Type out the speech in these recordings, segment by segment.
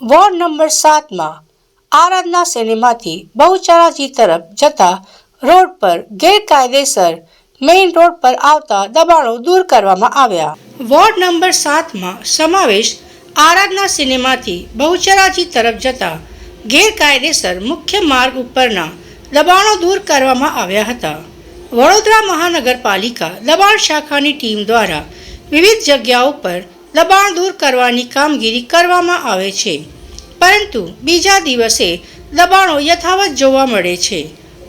Ward number સાતમાં આરાધના સિનેમાથી બહુચરાજી તરફ જતા રોડ પર ગેરકાયદેસર મેઇન રોડ પર આવતા દબાણો દૂર કરવામાં આવ્યા. વોર્ડ નંબર સાતમાં સમાવેશ આરાધના સિનેમાથી બહુચરાજી તરફ જતા ગેરકાયદેસર મુખ્ય માર્ગ ઉપરના દબાણો દૂર કરવામાં આવ્યા હતા. વડોદરા મહાનગરપાલિકા દબાણ શાખાની ટીમ દ્વારા વિવિધ જગ્યાઓ પર દબાણ દૂર કરવાની કામગીરી કરવામાં આવે છે. પરંતુ બીજા દિવસે દબાણો યથાવત જોવા મળે છે.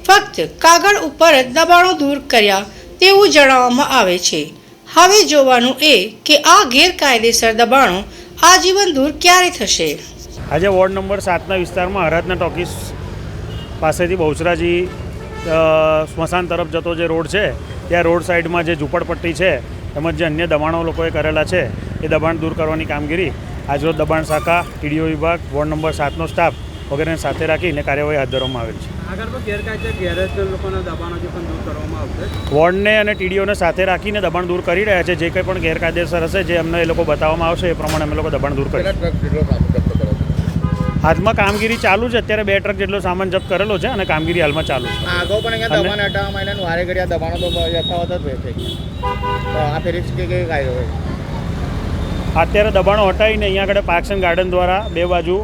ફક્ત કાગળ ઉપર જ દબાણો દૂર કર્યા તેવું જણાવવામાં આવે છે. હવે જોવાનું એ કે આ ગેરકાયદેસર દબાણો આજીવન દૂર ક્યારે થશે? આજે વોર્ડ નંબર સાતના વિસ્તારમાં આરાધના ટોકીસ પાસેથી બહુચરાજી સ્મશાન તરફ જતો જે રોડ છે, ત્યાં રોડ સાઈડમાં જે ઝૂંપડપટ્ટી છે તેમજ જે અન્ય દબાણો લોકોએ કરેલા છે એ દબાણ દૂર કરવાની કામગીરી આજરોજ દબાણ શાખા ટીડીઓ વિભાગ વોર્ડ નંબર સાતનો સ્ટાફ વગેરેને સાથે રાખીને કાર્યવાહી હાથ ધરવામાં આવેલ છે. વોર્ડને અને ટીડીઓને સાથે રાખીને દબાણ દૂર કરી રહ્યા છે જે કંઈ પણ ગેરકાયદેસર હશે જે અમને એ લોકો બતાવવામાં આવશે એ પ્રમાણે અમે લોકો દબાણ દૂર કરીશું. હાથમાં કામગીરી ચાલુ છે. અત્યારે બે ટ્રક જેટલો સામાન જપ્ત કરેલો છે અને કામગીરી હાલમાં ચાલુ છે. આગળ પણ અહીંયા દબાણ હટાવવામાં આવીને વારે ઘડિયા દબાણો તો યથાવત જ રહે છે. તો આ ફેરી કે કઈ કાયદો હોય. અત્યારે દબાણો હટાવીને અહીંયા આગળ પાર્ક્સ એન્ડ ગાર્ડન દ્વારા બે બાજુ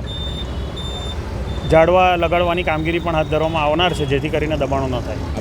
ઝાડવા લગાડવાની કામગીરી પણ હાથ ધરવામાં આવનાર છે જેથી કરીને દબાણો ન થાય.